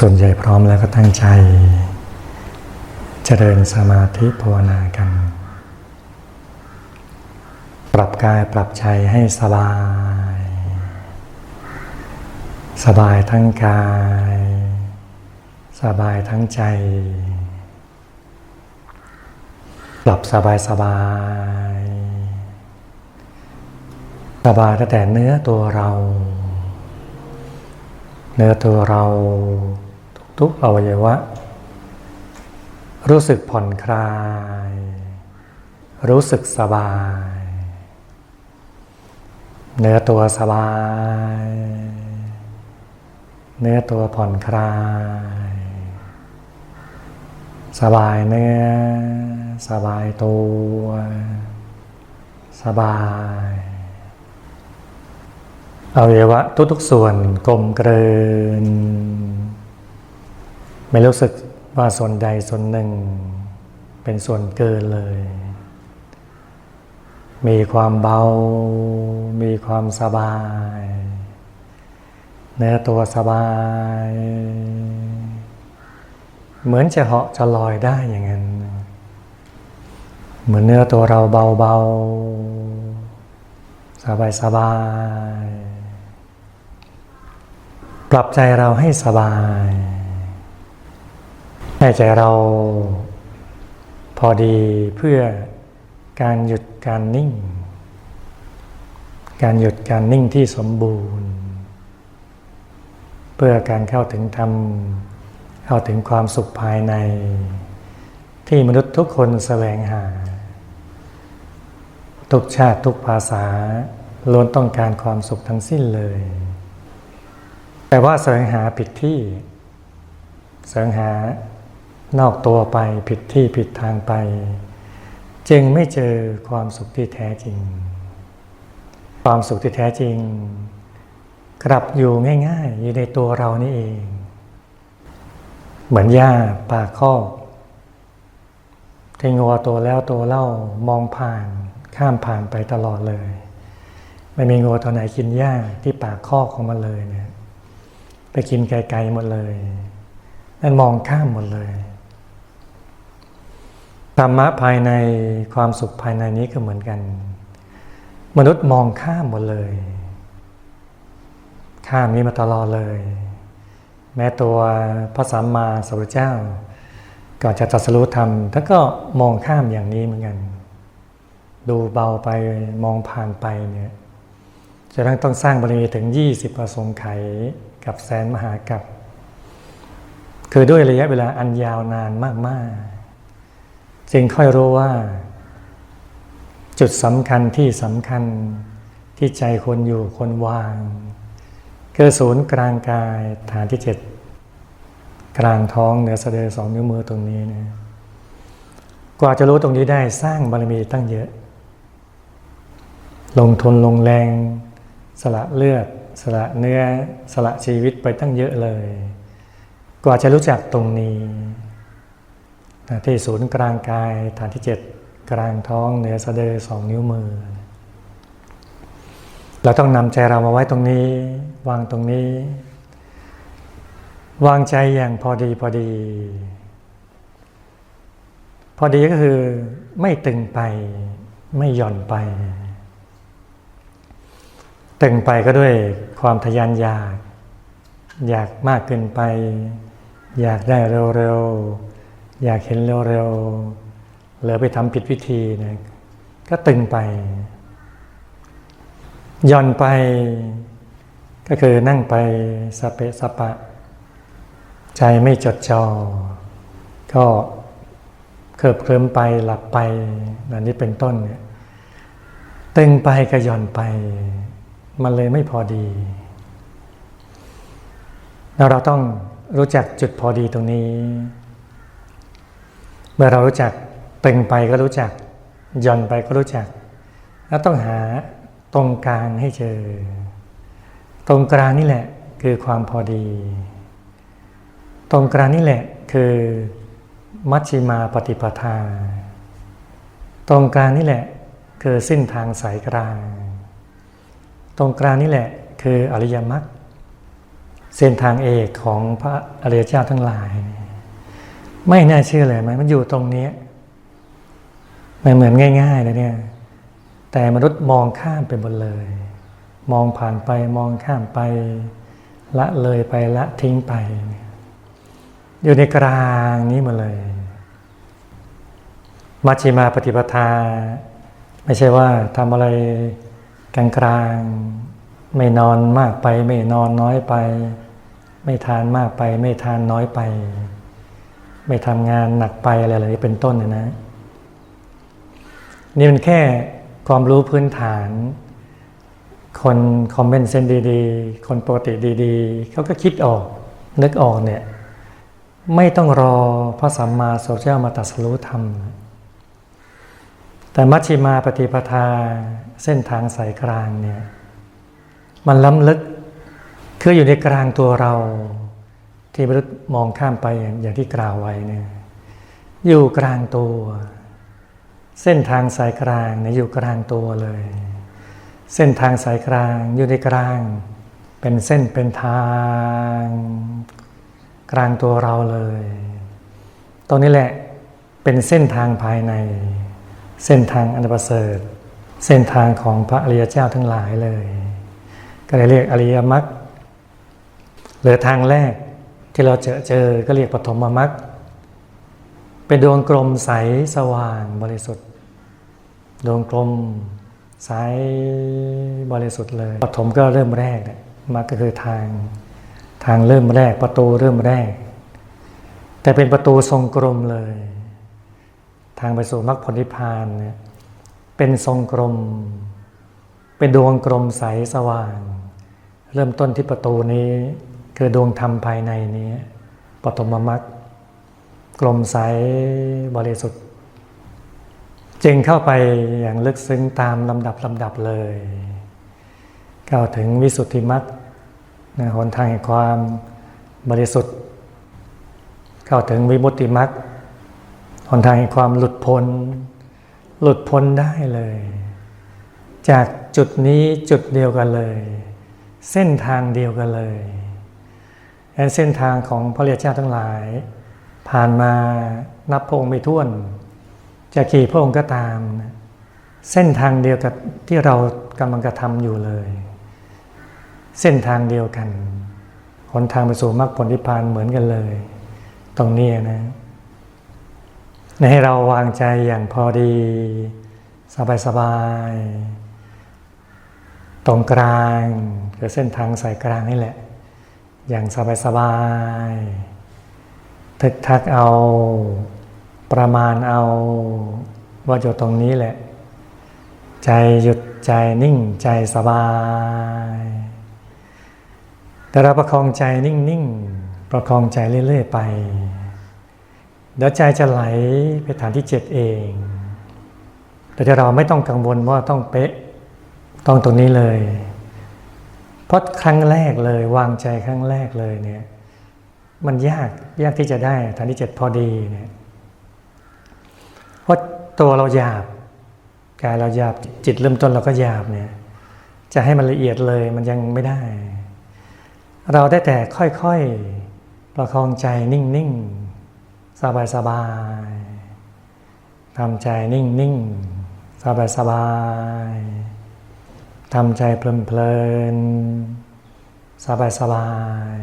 ส่วนใหญ่พร้อมแล้วก็ตั้งใจ เจริญสมาธิภาวนากัน ปรับกายปรับใจให้สบาย สบายทั้งกาย สบายทั้งใจ ปรับสบายสบาย สบายตั้งแต่เนื้อตัวเราเนื้อตัวเรา ทุกอวัยวะ รู้สึกผ่อนคลาย รู้สึกสบาย เนื้อตัวสบาย เนื้อตัวผ่อนคลาย สบายเนื้อ สบายตัว สบายอวัยวะทุกๆส่วนกลมเกลิน ไม่รู้สึกว่าส่วนใดส่วนหนึ่ง เป็นส่วนเกินเลย มีความเบา มีความสบายเนื้อตัวสบาย เหมือนจะเหาะจะลอยได้อย่างนั้น เหมือนเนื้อตัวเราเบาๆ สบายๆปรับใจเราให้สบาย ให้ใจเราพอดีเพื่อการหยุดการนิ่ง การหยุดการนิ่งที่สมบูรณ์ เพื่อการเข้าถึงธรรม เข้าถึงความสุขภายใน ที่มนุษย์ทุกคนแสวงหา ทุกชาติทุกภาษาล้วนต้องการความสุขทั้งสิ้นเลย แต่ว่าแสวงหาผิดที่แสวงหา นอกตัวไปผิดที่ผิดทางไป จึงไม่เจอความสุขที่แท้จริง ความสุขที่แท้จริง กลับอยู่ง่ายๆ อยู่ในตัวเรานี่เอง เหมือนหญ้าป่าคอกที่งัวตัวแล้วตัวเล่ามองผ่านข้ามผ่านไปตลอดเลย ไม่มีงัวตัวไหนกินหญ้าที่ป่าคอกของมันเลยเนี่ยไปกินไกลๆหมดเลยนั่นมองข้ามหมดเลย ธรรมะภายในความสุขภายในนี้ก็เหมือนกัน มนุษย์มองข้ามหมดเลย ข้ามนี้มาตลอดเลย แม้ตัวพระสัมมาสัมพุทธเจ้าก่อนจะตรัสรู้ธรรมท่านก็มองข้ามอย่างนี้เหมือนกัน ดูเบาไปมองผ่านไปเนี่ยจะต้องต้องสร้างบารมีถึง 20ประสงค์ไขกับแสนมหากับ คือด้วยระยะเวลาอันยาวนานมากๆ จึงค่อยรู้ว่า จุดสำคัญที่สำคัญที่ใจคนอยู่คนวาง คือศูนย์กลางกายฐานที่เจ็ดกลางท้องเหนือสะดือสองนิ้วมือตรงนี้นะกว่าจะรู้ตรงนี้ได้สร้างบารมีตั้งเยอะ ลงทุนลงแรง สละเลือด สละเนื้อ สละชีวิตไปตั้งเยอะเลย กว่าจะรู้จักตรงนี้ ที่ศูนย์กลางกายฐานที่เจ็ดกลางท้องเหนือสะดือสองนิ้วมือ เราต้องนำใจเรามาไว้ตรงนี้ วางตรงนี้ วางใจอย่างพอดีพอดี พอดีก็คือไม่ตึงไปไม่หย่อนไป ตึงไปก็ด้วยความทยานอยาก อยากมากเกินไป อยากได้เร็วๆ อยากเห็นเร็วๆเหลือไปทำผิดวิธีนะก็ตึงไปหย่อนไป ก็คือนั่งไปสเปะสปะ ใจไม่จดจอ่อก็เคลิบเคลิ้มไปหลับไปอันนี้เป็นต้นเนี่ยตึงไปก็หย่อนไป มันเลยไม่พอดี เราต้องรู้จักจุดพอดีตรงนี้ เมื่อเรารู้จักตึงไปก็รู้จักย่อนไปก็รู้จัก แล้วต้องหาตรงกลางให้เจอ ตรงกลางนี่แหละคือความพอดี ตรงกลางนี่แหละคือมัชฌิมาปฏิปทา ตรงกลางนี่แหละคือเส้นทางสายกลาง ตรงกลางนี่แหละคืออริยมรรคเส้นทางเอกของพระอริยเจ้าทั้งหลาย ไม่น่าเชื่อเลยไหมมันอยู่ตรงนี้มันเหมือนง่ายๆเลยเนี่ย แต่มนุษย์มองข้ามไปหมดเลย มองผ่านไปมองข้ามไป ละเลยไปละทิ้งไป อยู่ในกลางนี้มาเลย มัชฌิมาปฏิปทา ไม่ใช่ว่าทำอะไรกลางๆไม่นอนมากไป ไม่นอนน้อยไป ไม่ทานมากไป ไม่ทานน้อยไป ไม่ทำงานหนักไปอะไรเหล่านี้เป็นต้นนะนะ นี่มันแค่ความรู้พื้นฐาน คนคอมเมนต์เซนดีๆ คนปกติดีๆ เขาก็คิดออก นึกออกเนี่ย ไม่ต้องรอพระสัมมาสัมพุทธเจ้ามาตรัสรู้ธรรม แต่มัชฌิมาปฏิปทาเส้นทางสายกลางเนี่ย มันล้ำลึกคืออยู่ในกลางตัวเรา ที่มนุษย์มองข้ามไปอย่างที่กล่าวไว้เนี่ยอยู่กลางตัว เส้นทางสายกลางเนี่ยอยู่กลางตัวเลย เส้นทางสายกลางอยู่ในกลาง เป็นเส้นเป็นทาง กลางตัวเราเลย ตรงนี้แหละเป็นเส้นทางภายใน เส้นทางอันประเสริฐ เส้นทางของพระอริยเจ้าทั้งหลายเลย ก็เลยเรียกอริยมรรคหรือทางแรก ที่เราเจอเจอก็เรียกปฐมมรรคเป็นดวงกลมใสสว่างบริสุทธิ์ ดวงกลมใสบริสุทธิ์เลยปฐมก็เริ่มแรกเนี่ยมรรคก็คือทางทางเริ่มแรกประตูเริ่มแรก แต่เป็นประตูทรงกลมเลย ทางไปสู่มรรคผลนิพพานเนี่ยเป็นทรงกลม เป็นดวงกลมใสสว่าง เริ่มต้นที่ประตูนี้ คือดวงธรรมภายในนี้ ปฐมมรรคกลมใสบริสุทธิ์ จึงเข้าไปอย่างลึกซึ้งตามลำดับลำดับเลยกล่าวถึงวิสุทธิมรรคหนทางแห่งความบริสุทธิ์เข้าถึงวิมุตติมรรคหนทางแห่งความหลุดพ้น หลุดพ้นได้เลย จากจุดนี้จุดเดียวกันเลย เส้นทางเดียวกันเลย และเส้นทางของพระเรียเจ้าทั้งหลาย ผ่านมานับพระองค์ไม่ถ้วน จะกี่พระองค์ก็ตาม เส้นทางเดียวกับที่เรากำลังกระทำอยู่เลย เส้นทางเดียวกันหนทางไปสู่มรรคผลนิพพานเหมือนกันเลย ตรงนี้นะให้เราวางใจอย่างพอดี สบายสบายตรงกลางคือเส้นทางสายกลางนี่แหละ อย่างสบายสบายทึกทักเอา ประมาณเอาว่าอยู่ตรงนี้แหละ ใจหยุดใจนิ่งใจสบาย แต่เราประคองใจนิ่งๆ ประคองใจเรื่อยๆไป เดี๋ยวใจจะไหลไปฐานที่เจ็ดเอง แต่เราไม่ต้องกังวลว่าต้องเป๊ะ ต้องตรงนี้เลย เพราะครั้งแรกเลยวางใจครั้งแรกเลยเนี่ย มันยากยากที่จะได้ฐานที่เจ็ดพอดีเนี่ยเพราะตัวเราหยาบกายเราหยาบจิตเริ่มต้นเราก็หยาบเนี่ย จะให้มันละเอียดเลยมันยังไม่ได้ เราได้แต่ค่อยๆประคองใจนิ่งๆ สบายๆทำใจนิ่งๆ สบายๆ ทำใจเพลินๆ สบาย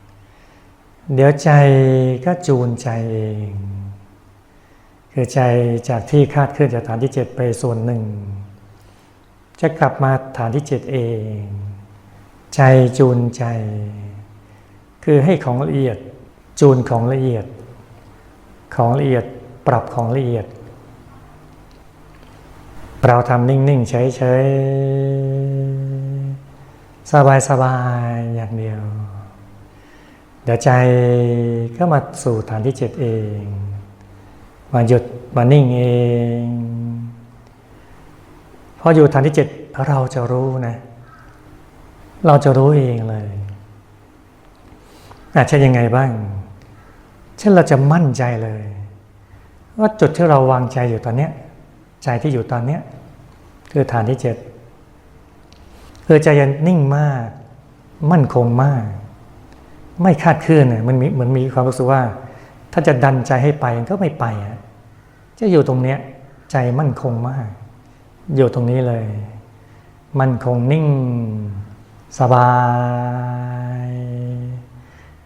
ๆ เดี๋ยวใจก็จูนใจเอง คือใจจากที่คาดเคลื่อนจากฐานที่เจ็ดไปส่วนหนึ่ง จะกลับมาฐานที่เจ็ดเอง ใจจูนใจ คือให้ของละเอียดจูนของละเอียด ของละเอียดปรับของละเอียด เราทำนิ่งๆเฉยๆสบายๆอย่างเดียว เดี๋ยวใจก็มาสู่ฐานที่เจ็ดเอง มาหยุดมานิ่งเองพออยู่ฐานที่เจ็ดเราจะรู้นะ เราจะรู้เองเลยอาจจะยังไงบ้าง เช่นเราจะมั่นใจเลย ว่าจุดที่เราวางใจอยู่ตอนเนี้ย ใจที่อยู่ตอนเนี้ยคือฐานที่เจ็ดคือใจยันนิ่งมาก มั่นคงมาก ไม่คาดเคลื่อนน่ะมันมีเหมือนมีความรู้สึกว่า ถ้าจะดันใจให้ไปก็ไม่ไปอะจะอยู่ตรงเนี้ยใจมั่นคงมาก อยู่ตรงนี้เลย มั่นคงนิ่ง สบาย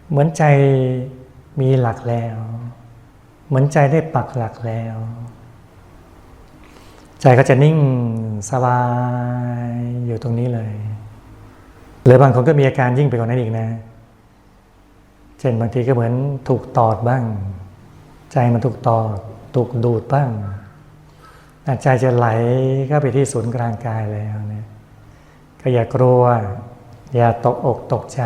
เหมือนใจมีหลักแล้ว เหมือนใจได้ปักหลักแล้ว ใจก็จะนิ่งสบายอยู่ตรงนี้เลยหรือบางคนก็มีอาการยิ่งไปกว่านั้นอีกนะ เช่นบางทีก็เหมือนถูกตอดบ้าง ใจมันถูกตอดถูกดูดบ้างใจจะไหลเข้าไปที่ศูนย์กลางกายแล้วเนี่ยก็อย่ากลัว อย่าตกอกตกใจ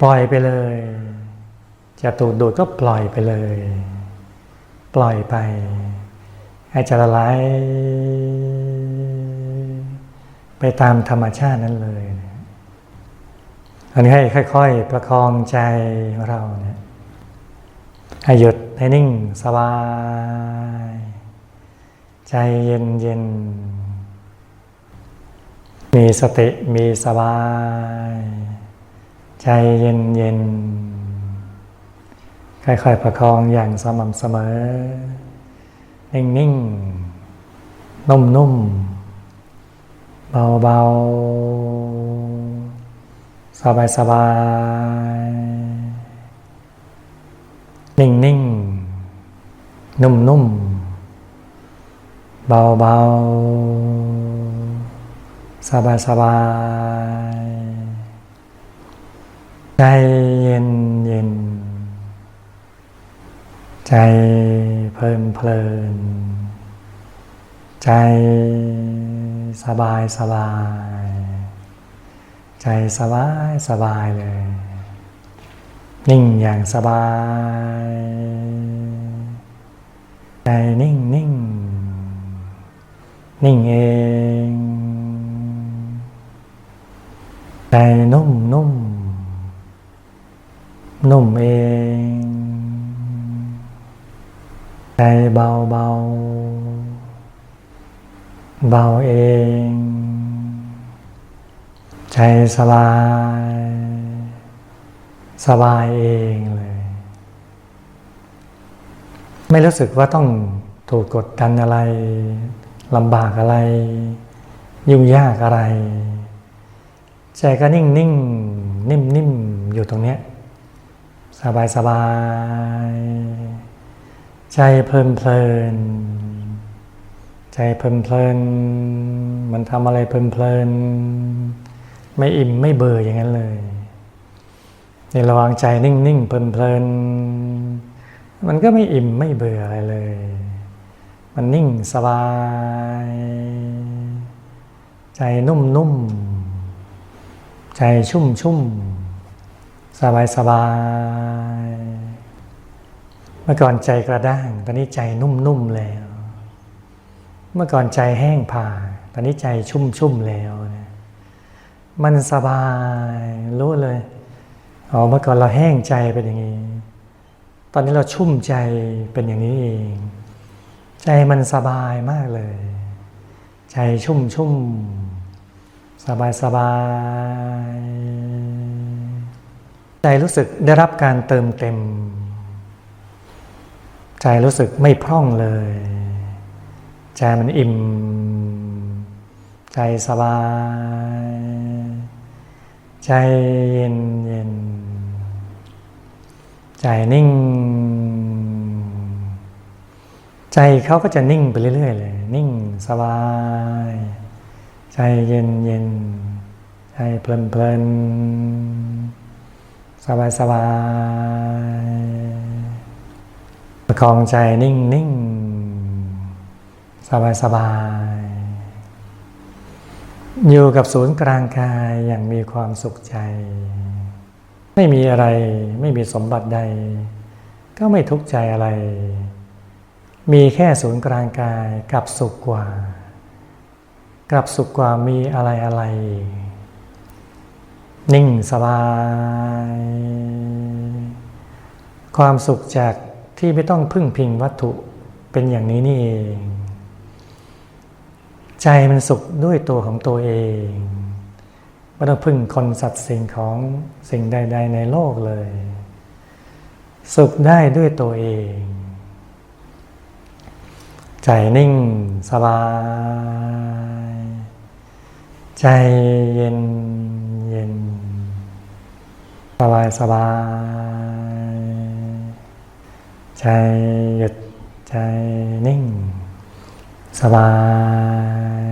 ปล่อยไปเลย จะถูกดูดก็ปล่อยไปเลย ปล่อยไป ให้จะละลายไปตามธรรมชาตินั้นเลยอันนี้ให้ค่อย ๆ ประคองใจเราเนี่ยให้หยุดให้นิ่งสบาย ใจเย็นเย็นมีสติมีสบาย ใจเย็นเย็นค่อยๆประคองอย่างสม่ำเสมอ นิ่งๆ นุ่มๆ เบาๆ สบายๆ นิ่งๆ นุ่มๆ เบาๆ สบายๆ ใจเย็นเย็นใจ เพลินเพลิน ใจสบายสบาย ใจสบายสบายเลย นิ่งอย่างสบาย ใจนิ่งนิ่งนิ่งเองใจนุ่มนุ่มนุ่มเอง ใจเบาเบาเบาเอง ใจสบาย สบายเองเลย ไม่รู้สึกว่าต้องถูกกดดันอะไรลำบากอะไร ยุ่งยากอะไร ใจก็นิ่งนิ่งนิ่มนิ่มอยู่ตรงเนี้ย สบายสบาย ใจเพลินเพลิน ใจเพลินเพลิน มันทำอะไรเพลินเพลิน ไม่อิ่มไม่เบื่ออย่างนั้นเลยในระว่างใจนิ่งนิ่งเพลินเพลิน มันก็ไม่อิ่มไม่เบื่ออะไรเลย มันนิ่งสบาย ใจนุ่มนุ่มใจชุ่มชุ่มสบายสบาย เมื่อก่อนใจกระด้าง ตอนนี้ใจนุ่มๆแล้ว เมื่อก่อนใจแห้งผ่า ตอนนี้ใจชุ่มๆแล้วนะมันสบายรู้เลยอ๋อเมื่อก่อนเราแห้งใจเป็นอย่างนี้ ตอนนี้เราชุ่มใจเป็นอย่างนี้เอง ใจมันสบายมากเลย ใจชุ่มชุ่มสบายสบาย ใจรู้สึกได้รับการเติมเต็ม ใจรู้สึกไม่พร่องเลย ใจมันอิ่ม ใจสบาย ใจเย็นเย็น ใจนิ่ง ใจเขาก็จะนิ่งไปเรื่อยๆเลย นิ่งสบาย ใจเย็นเย็น ใจเพลินเพลินสบายสบาย ประคองใจนิ่งนิ่งสบายสบายอยู่กับศูนย์กลางกายอย่างมีความสุขใจ ไม่มีอะไรไม่มีสมบัติใด ก็ไม่ทุกข์ใจอะไร มีแค่ศูนย์กลางกายกับสุขกว่า กับสุขกว่ามีอะไรอะไร นิ่งสบาย ความสุขจาก ที่ไม่ต้องพึ่งพิงวัตถุเป็นอย่างนี้นี่เอง ใจมันสุขด้วยตัวของตัวเองไม่ต้องพึ่งคนสัตว์สิ่งของสิ่งใด ๆ ในโลกเลย สุขได้ด้วยตัวเอง ใจนิ่งสบาย ใจเย็นเย็นสบายสบาย ใจหยุดใจนิ่ง สบาย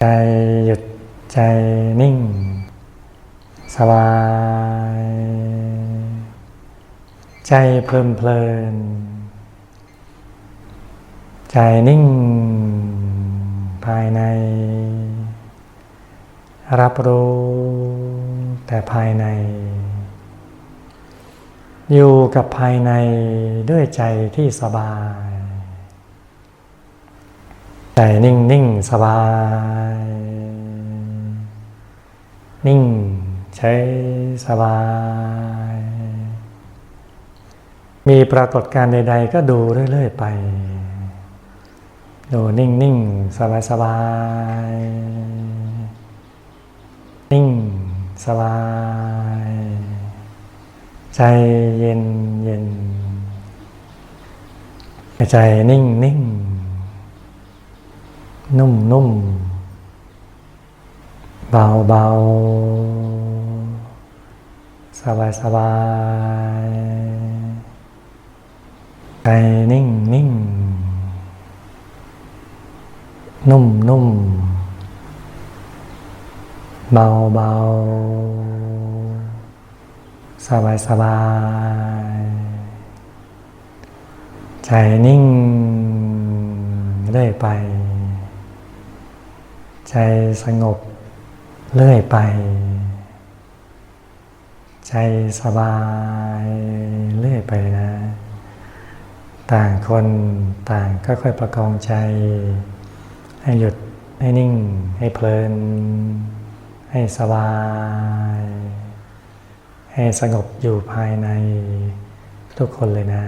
ใจหยุดใจนิ่ง สบาย ใจเพลินเพลิน ใจนิ่ง ภายใน รับรู้แต่ภายใน อยู่กับภายในด้วยใจที่สบาย ใจนิ่งนิ่งสบาย นิ่งใช้สบาย มีปรากฏการณ์ใด ๆ ก็ดูเรื่อย ๆ ไป ดูนิ่งนิ่งสบายสบาย นิ่งสบาย ใจเย็นเย็นใจนิ่งนิ่งนุ่มนุ่มเบาเบาสบายสบายใจนิ่งนิ่งนุ่มนุ่มเบาเบา สบายสบาย ใจนิ่งเรื่อยไป ใจสงบเรื่อยไป ใจสบายเรื่อยไปนะ ต่างคนต่างก็ค่อยประคองใจ ให้หยุดให้นิ่ง ให้เพลิน ให้สบาย ให้สงบอยู่ภายในทุกคนเลยนะ